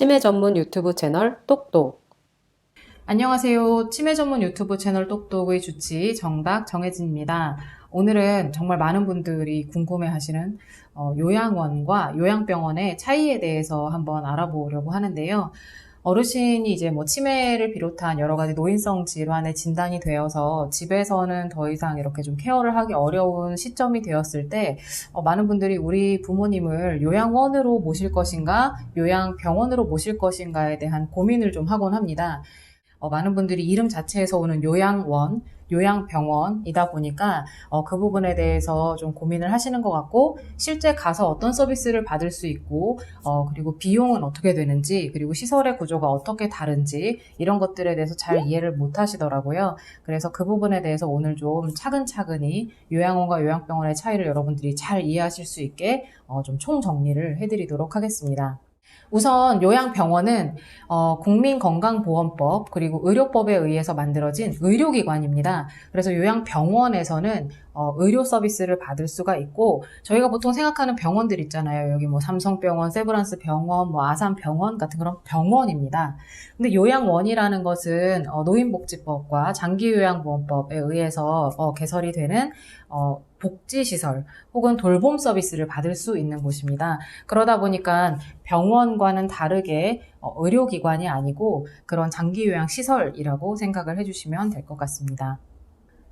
치매 전문 유튜브 채널 똑똑. 안녕하세요. 치매 전문 유튜브 채널 똑똑의 주치 정박 정혜진입니다. 오늘은 정말 많은 분들이 궁금해 하시는 어, 요양원과 요양병원의 차이에 대해서 한번 알아보려고 하는데요. 어르신이 이제 뭐 치매를 비롯한 여러 가지 노인성 질환에 진단이 되어서 집에서는 더 이상 이렇게 좀 케어를 하기 어려운 시점이 되었을 때 어, 많은 분들이 우리 부모님을 요양원으로 모실 것인가, 요양병원으로 모실 것인가에 대한 고민을 좀 하곤 합니다. 어, 많은 분들이 이름 자체에서 오는 요양원, 요양병원이다 보니까 어, 그 부분에 대해서 좀 고민을 하시는 것 같고 실제 가서 어떤 서비스를 받을 수 있고 어, 그리고 비용은 어떻게 되는지 그리고 시설의 구조가 어떻게 다른지 이런 것들에 대해서 잘 이해를 못 하시더라고요. 그래서 그 부분에 대해서 오늘 좀 차근차근히 요양원과 요양병원의 차이를 여러분들이 잘 이해하실 수 있게 어, 좀 총정리를 해드리도록 하겠습니다. 우선 요양병원은 어, 국민건강보험법 그리고 의료법에 의해서 만들어진 의료기관입니다. 그래서 요양병원에서는 어, 의료 서비스를 받을 수가 있고 저희가 보통 생각하는 병원들 있잖아요. 여기 뭐 삼성병원, 세브란스 병원, 뭐 아산병원 같은 그런 병원입니다. 근데 요양원이라는 것은 어, 노인복지법과 장기요양보험법에 의해서 어, 개설이 되는 어, 복지시설 혹은 돌봄 서비스를 받을 수 있는 곳입니다. 그러다 보니까 병원과는 다르게 어, 의료기관이 아니고 그런 장기요양 시설이라고 생각을 해주시면 될 것 같습니다.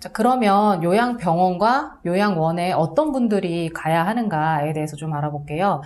자, 그러면 요양병원과 요양원에 어떤 분들이 가야 하는가에 대해서 좀 알아볼게요.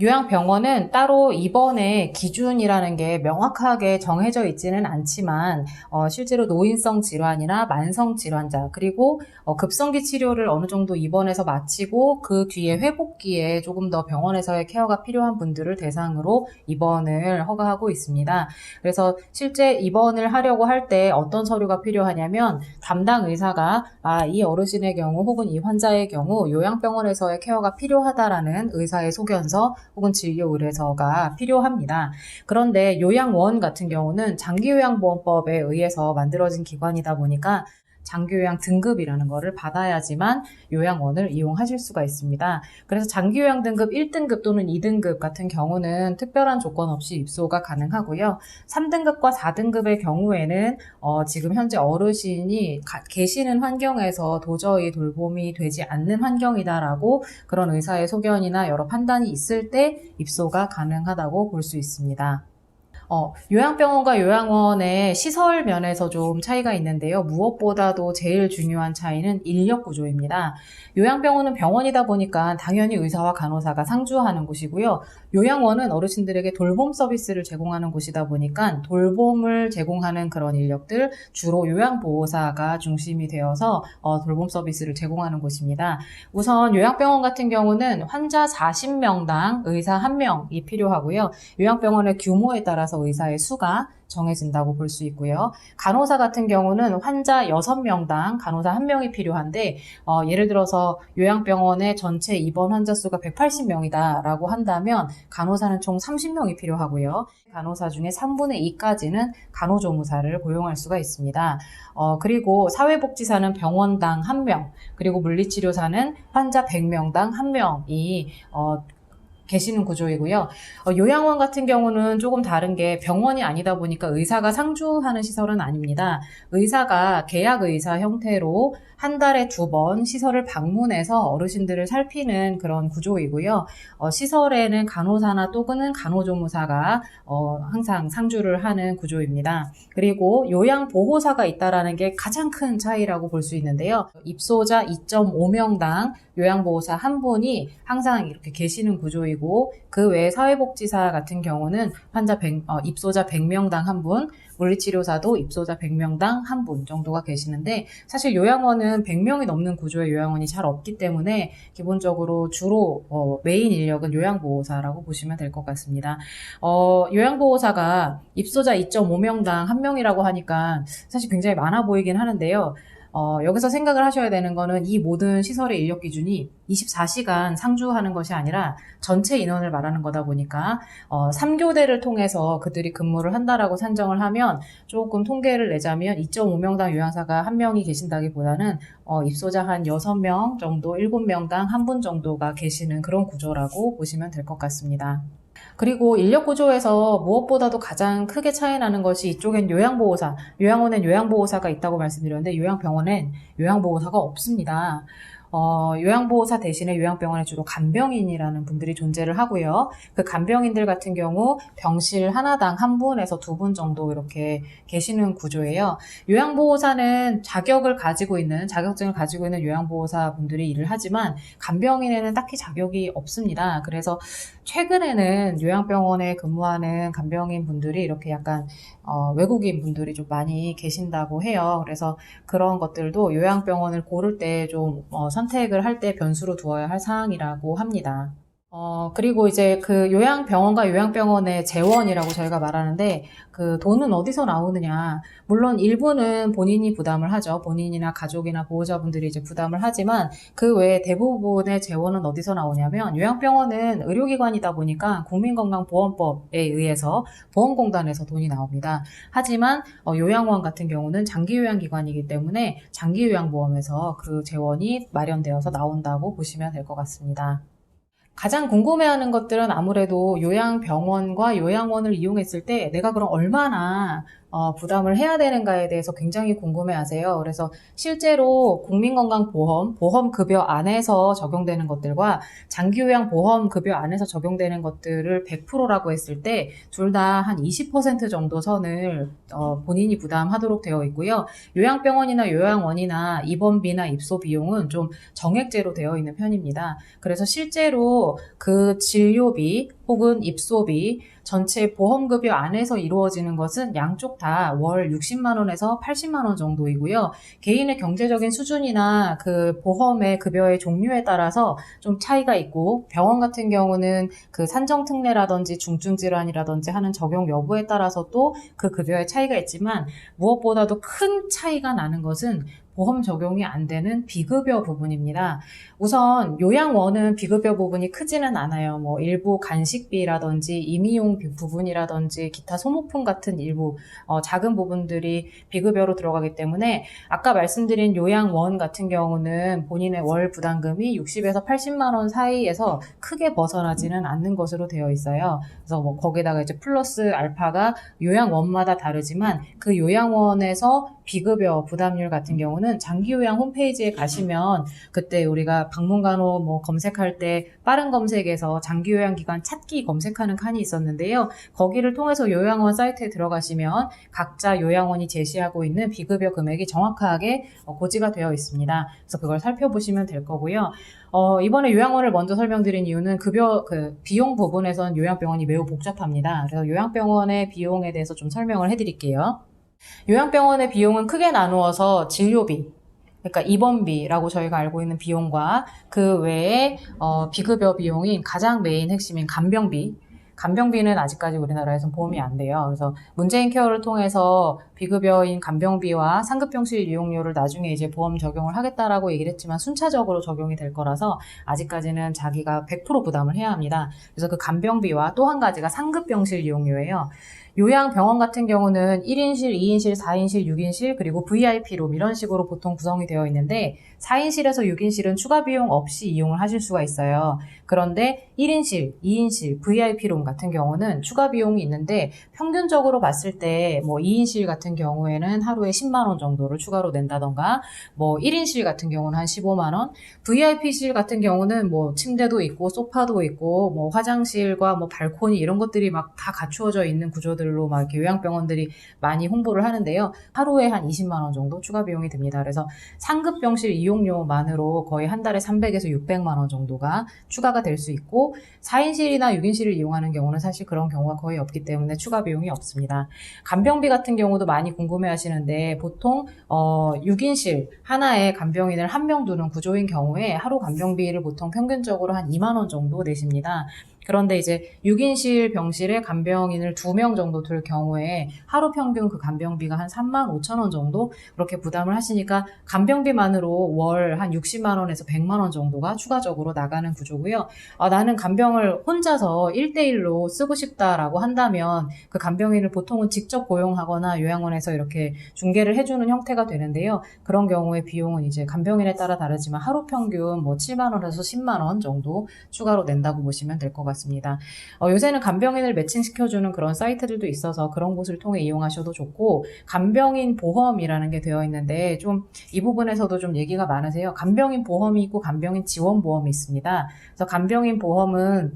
요양병원은 따로 입원의 기준이라는 게 명확하게 정해져 있지는 않지만 어, 실제로 노인성 질환이나 만성 질환자 그리고 어, 급성기 치료를 어느 정도 입원해서 마치고 그 뒤에 회복기에 조금 더 병원에서의 케어가 필요한 분들을 대상으로 입원을 허가하고 있습니다. 그래서 실제 입원을 하려고 할 때 어떤 서류가 필요하냐면 담당 의사가 아, 이 어르신의 경우 혹은 이 환자의 경우 요양병원에서의 케어가 필요하다라는 의사의 소견서 혹은 진료 의뢰서가 필요합니다. 그런데 요양원 같은 경우는 장기요양보험법에 의해서 만들어진 기관이다 보니까 장기요양 등급이라는 거를 받아야지만 요양원을 이용하실 수가 있습니다. 그래서 장기요양 등급 1등급 또는 2등급 같은 경우는 특별한 조건 없이 입소가 가능하고요. 3등급과 4등급의 경우에는 어, 지금 현재 어르신이 가, 계시는 환경에서 도저히 돌봄이 되지 않는 환경이다라고 그런 의사의 소견이나 여러 판단이 있을 때 입소가 가능하다고 볼 수 있습니다. 어, 요양병원과 요양원의 시설 면에서 좀 차이가 있는데요. 무엇보다도 제일 중요한 차이는 인력 구조입니다. 요양병원은 병원이다 보니까 당연히 의사와 간호사가 상주하는 곳이고요. 요양원은 어르신들에게 돌봄 서비스를 제공하는 곳이다 보니까 돌봄을 제공하는 그런 인력들, 주로 요양보호사가 중심이 되어서 어, 돌봄 서비스를 제공하는 곳입니다. 우선 요양병원 같은 경우는 환자 40명당 의사 1명이 필요하고요. 요양병원의 규모에 따라서 의사의 수가 정해진다고 볼 수 있고요. 간호사 같은 경우는 환자 6명당 간호사 1명이 필요한데 어, 예를 들어서 요양병원의 전체 입원 환자 수가 180명이다라고 한다면 간호사는 총 30명이 필요하고요. 간호사 중에 3분의 2까지는 간호조무사를 고용할 수가 있습니다. 어, 그리고 사회복지사는 병원당 1명, 그리고 물리치료사는 환자 100명당 1명이 어, 계시는 구조이고요. 어, 요양원 같은 경우는 조금 다른 게 병원이 아니다 보니까 의사가 상주하는 시설은 아닙니다. 의사가 계약 의사 형태로 한 달에 두 번 시설을 방문해서 어르신들을 살피는 그런 구조이고요. 어, 시설에는 간호사나 또는 간호조무사가 어, 항상 상주를 하는 구조입니다. 그리고 요양보호사가 있다라는 게 가장 큰 차이라고 볼 수 있는데요. 입소자 2.5명당 요양보호사 한 분이 항상 이렇게 계시는 구조이고 그 외에 사회복지사 같은 경우는 환자 100, 어, 입소자 100명당 한 분, 물리치료사도 입소자 100명당 한 분 정도가 계시는데 사실 요양원은 100명이 넘는 구조의 요양원이 잘 없기 때문에 기본적으로 주로 어, 메인 인력은 요양보호사라고 보시면 될 것 같습니다. 어, 요양보호사가 입소자 2.5명당 한 명이라고 하니까 사실 굉장히 많아 보이긴 하는데요. 어, 여기서 생각을 하셔야 되는 거는 이 모든 시설의 인력 기준이 24시간 상주하는 것이 아니라 전체 인원을 말하는 거다 보니까 어, 3교대를 통해서 그들이 근무를 한다라고 산정을 하면 조금 통계를 내자면 2.5명당 요양사가 한 명이 계신다기보다는 어, 입소자 한 6명 정도, 7명당 한 분 정도가 계시는 그런 구조라고 보시면 될 것 같습니다. 그리고 인력 구조에서 무엇보다도 가장 크게 차이 나는 것이 이쪽엔 요양보호사, 요양원엔 요양보호사가 있다고 말씀드렸는데 요양병원엔 요양보호사가 없습니다. 어, 요양보호사 대신에 요양병원에 주로 간병인이라는 분들이 존재를 하고요. 그 간병인들 같은 경우 병실 하나당 한 분에서 두 분 정도 이렇게 계시는 구조예요. 요양보호사는 자격을 가지고 있는, 자격증을 가지고 있는 요양보호사 분들이 일을 하지만 간병인에는 딱히 자격이 없습니다. 그래서 최근에는 요양병원에 근무하는 간병인 분들이 이렇게 약간 어, 외국인 분들이 좀 많이 계신다고 해요. 그래서 그런 것들도 요양병원을 고를 때좀 선택을 할 때 변수로 두어야 할 사항이라고 합니다. 어, 그리고 이제 그 요양병원과 요양병원의 재원이라고 저희가 말하는데 그 돈은 어디서 나오느냐. 물론 일부는 본인이 부담을 하죠. 본인이나 가족이나 보호자분들이 이제 부담을 하지만 그 외에 대부분의 재원은 어디서 나오냐면 요양병원은 의료기관이다 보니까 국민건강보험법에 의해서 보험공단에서 돈이 나옵니다. 하지만 어, 요양원 같은 경우는 장기요양기관이기 때문에 장기요양보험에서 그 재원이 마련되어서 나온다고 보시면 될 것 같습니다. 가장 궁금해하는 것들은 아무래도 요양병원과 요양원을 이용했을 때 내가 그럼 얼마나 어, 부담을 해야 되는가에 대해서 굉장히 궁금해하세요. 그래서 실제로 국민건강보험, 보험급여 안에서 적용되는 것들과 장기요양 보험급여 안에서 적용되는 것들을 100%라고 했을 때 둘 다 한 20% 정도 선을 어, 본인이 부담하도록 되어 있고요. 요양병원이나 요양원이나 입원비나 입소 비용은 좀 정액제로 되어 있는 편입니다. 그래서 실제로 그 진료비 혹은 입소비 전체 보험급여 안에서 이루어지는 것은 양쪽 다 월 60만 원에서 80만 원 정도이고요. 개인의 경제적인 수준이나 그 보험의 급여의 종류에 따라서 좀 차이가 있고 병원 같은 경우는 그 산정 특례라든지 중증 질환이라든지 하는 적용 여부에 따라서 또 그 급여의 차이가 있지만 무엇보다도 큰 차이가 나는 것은 보험 적용이 안 되는 비급여 부분입니다. 우선 요양원은 비급여 부분이 크지는 않아요. 뭐 일부 간식비라든지 임의용 부분이라든지 기타 소모품 같은 일부 어, 작은 부분들이 비급여로 들어가기 때문에 아까 말씀드린 요양원 같은 경우는 본인의 월 부담금이 60에서 80만 원 사이에서 크게 벗어나지는 않는 것으로 되어 있어요. 그래서 뭐 거기다가 이제 플러스 알파가 요양원마다 다르지만 그 요양원에서 비급여 부담률 같은 경우는 장기요양 홈페이지에 가시면 그때 우리가 방문간호 뭐 검색할 때 빠른 검색에서 장기요양 기관 찾기 검색하는 칸이 있었는데요. 거기를 통해서 요양원 사이트에 들어가시면 각자 요양원이 제시하고 있는 비급여 금액이 정확하게 어, 고지가 되어 있습니다. 그래서 그걸 살펴보시면 될 거고요. 어, 이번에 요양원을 먼저 설명드린 이유는 급여, 그, 비용 부분에선 요양병원이 매우 복잡합니다. 그래서 요양병원의 비용에 대해서 좀 설명을 해드릴게요. 요양병원의 비용은 크게 나누어서 진료비, 그러니까 입원비라고 저희가 알고 있는 비용과 그 외에 어, 비급여 비용인 가장 메인 핵심인 간병비, 간병비는 아직까지 우리나라에선 보험이 안 돼요. 그래서 문재인 케어를 통해서 비급여인 간병비와 상급병실 이용료를 나중에 이제 보험 적용을 하겠다라고 얘기를 했지만 순차적으로 적용이 될 거라서 아직까지는 자기가 100% 부담을 해야 합니다. 그래서 그 간병비와 또 한 가지가 상급병실 이용료예요. 요양병원 같은 경우는 1인실, 2인실, 4인실, 6인실, 그리고 VIP룸 이런 식으로 보통 구성이 되어 있는데 4인실에서 6인실은 추가 비용 없이 이용을 하실 수가 있어요. 그런데 1인실, 2인실, VIP룸 같은 경우는 추가 비용이 있는데 평균적으로 봤을 때 뭐 2인실 같은 경우에는 하루에 10만 원 정도를 추가로 낸다던가 뭐 1인실 같은 경우는 한 15만 원, VIP실 같은 경우는 뭐 침대도 있고 소파도 있고 뭐 화장실과 뭐 발코니 이런 것들이 막 다 갖추어져 있는 구조들 로 막 이렇게 요양병원들이 많이 홍보를 하는데요. 하루에 한 20만 원 정도 추가 비용이 듭니다. 그래서 상급 병실 이용료만으로 거의 한 달에 300에서 600만 원 정도가 추가가 될 수 있고 4인실이나 6인실을 이용하는 경우는 사실 그런 경우가 거의 없기 때문에 추가 비용이 없습니다. 간병비 같은 경우도 많이 궁금해 하시는데 보통 어 6인실 하나에 간병인을 한 명 두는 구조인 경우에 하루 간병비를 보통 평균적으로 한 2만 원 정도 내십니다. 그런데 이제 6인실 병실에 간병인을 2명 정도 둘 경우에 하루 평균 그 간병비가 한 3만 5천 원 정도 그렇게 부담을 하시니까 간병비만으로 월 한 60만 원에서 100만 원 정도가 추가적으로 나가는 구조고요. 아, 나는 간병을 혼자서 1대1로 쓰고 싶다라고 한다면 그 간병인을 보통은 직접 고용하거나 요양원에서 이렇게 중개를 해주는 형태가 되는데요. 그런 경우에 비용은 이제 간병인에 따라 다르지만 하루 평균 뭐 7만 원에서 10만 원 정도 추가로 낸다고 보시면 될 것 같습니다. 같습니다. 어, 요새는 간병인을 매칭시켜주는 그런 사이트들도 있어서 그런 곳을 통해 이용하셔도 좋고 간병인 보험이라는 게 되어 있는데 좀 이 부분에서도 좀 얘기가 많으세요. 간병인 보험이 있고 간병인 지원 보험이 있습니다. 그래서 간병인 보험은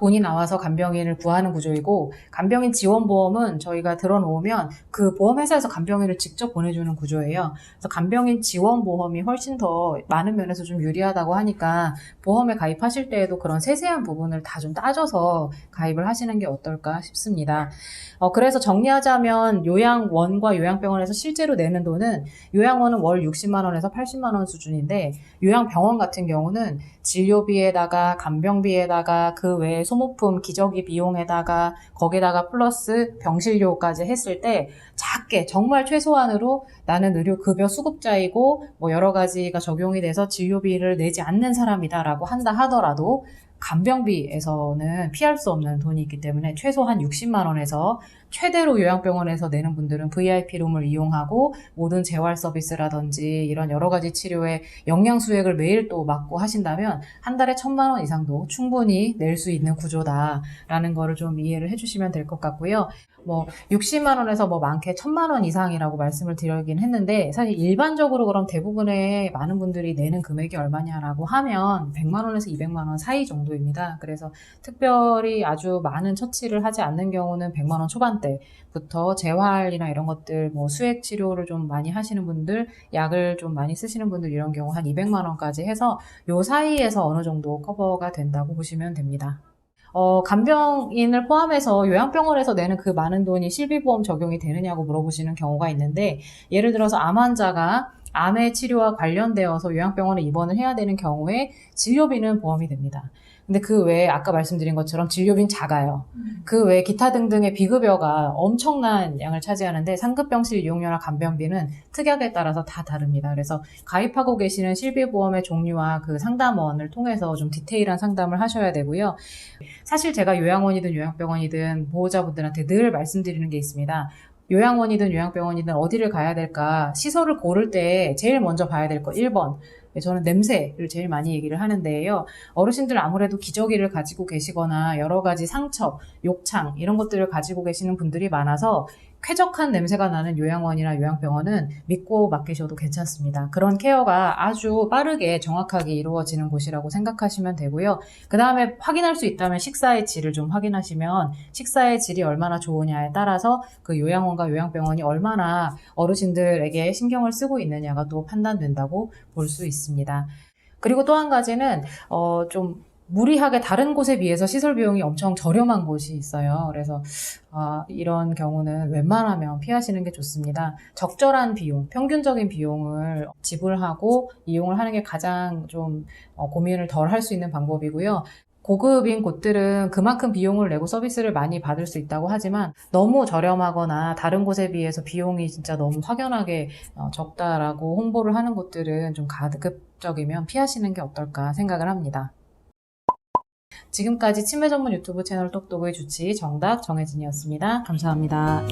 돈이 나와서 간병인을 구하는 구조이고 간병인 지원보험은 저희가 들어놓으면 그 보험회사에서 간병인을 직접 보내주는 구조예요. 그래서 간병인 지원보험이 훨씬 더 많은 면에서 좀 유리하다고 하니까 보험에 가입하실 때에도 그런 세세한 부분을 다 좀 따져서 가입을 하시는 게 어떨까 싶습니다. 어, 그래서 정리하자면 요양원과 요양병원에서 실제로 내는 돈은 요양원은 월 60만 원에서 80만 원 수준인데 요양병원 같은 경우는 진료비에다가 간병비에다가 그 외에 소모품 기저귀 비용에다가 거기다가 플러스 병실료까지 했을 때 작게 정말 최소한으로 나는 의료 급여 수급자이고 뭐 여러 가지가 적용이 돼서 진료비를 내지 않는 사람이다라고 한다 하더라도 간병비에서는 피할 수 없는 돈이 있기 때문에 최소한 60만 원에서 최대로 요양병원에서 내는 분들은 VIP룸을 이용하고 모든 재활 서비스라든지 이런 여러 가지 치료에 영양 수액을 매일 또 맞고 하신다면 한 달에 천만 원 이상도 충분히 낼 수 있는 구조다라는 거를 좀 이해를 해주시면 될 것 같고요. 뭐 60만 원에서 뭐 많게 천만 원 이상이라고 말씀을 드리긴 했는데 사실 일반적으로 그럼 대부분의 많은 분들이 내는 금액이 얼마냐라고 하면 100만 원에서 200만 원 사이 정도입니다. 그래서 특별히 아주 많은 처치를 하지 않는 경우는 100만 원 초반 대부터 재활이나 이런 것들 뭐 수액 치료를 좀 많이 하시는 분들, 약을 좀 많이 쓰시는 분들 이런 경우 한 200만 원까지 해서 요 사이에서 어느 정도 커버가 된다고 보시면 됩니다. 어, 간병인을 포함해서 요양병원에서 내는 그 많은 돈이 실비보험 적용이 되느냐고 물어보시는 경우가 있는데, 예를 들어서 암 환자가 암의 치료와 관련되어서 요양병원에 입원을 해야 되는 경우에 진료비는 보험이 됩니다. 근데 그 외에 아까 말씀드린 것처럼 진료비는 작아요. 그 외에 기타 등등의 비급여가 엄청난 양을 차지하는데 상급 병실 이용료나 간병비는 특약에 따라서 다 다릅니다. 그래서 가입하고 계시는 실비보험의 종류와 그 상담원을 통해서 좀 디테일한 상담을 하셔야 되고요. 사실 제가 요양원이든 요양병원이든 보호자분들한테 늘 말씀드리는 게 있습니다. 요양원이든 요양병원이든 어디를 가야 될까 시설을 고를 때 제일 먼저 봐야 될 거 1번 저는 냄새를 제일 많이 얘기를 하는데요. 어르신들 아무래도 기저귀를 가지고 계시거나 여러 가지 상처, 욕창 이런 것들을 가지고 계시는 분들이 많아서 쾌적한 냄새가 나는 요양원이나 요양병원은 믿고 맡기셔도 괜찮습니다. 그런 케어가 아주 빠르게 정확하게 이루어지는 곳이라고 생각하시면 되고요. 그 다음에 확인할 수 있다면 식사의 질을 좀 확인하시면 식사의 질이 얼마나 좋으냐에 따라서 그 요양원과 요양병원이 얼마나 어르신들에게 신경을 쓰고 있느냐가 또 판단된다고 볼 수 있습니다. 그리고 또 한 가지는 어, 좀 무리하게 다른 곳에 비해서 시설 비용이 엄청 저렴한 곳이 있어요. 그래서 아, 이런 경우는 웬만하면 피하시는 게 좋습니다. 적절한 비용, 평균적인 비용을 지불하고 이용을 하는 게 가장 좀 어, 고민을 덜 할 수 있는 방법이고요. 고급인 곳들은 그만큼 비용을 내고 서비스를 많이 받을 수 있다고 하지만 너무 저렴하거나 다른 곳에 비해서 비용이 진짜 너무 확연하게 어, 적다라고 홍보를 하는 곳들은 좀 가급적이면 피하시는 게 어떨까 생각을 합니다. 지금까지 치매 전문 유튜브 채널 똑똑의 주치 정답 정혜진이었습니다. 감사합니다.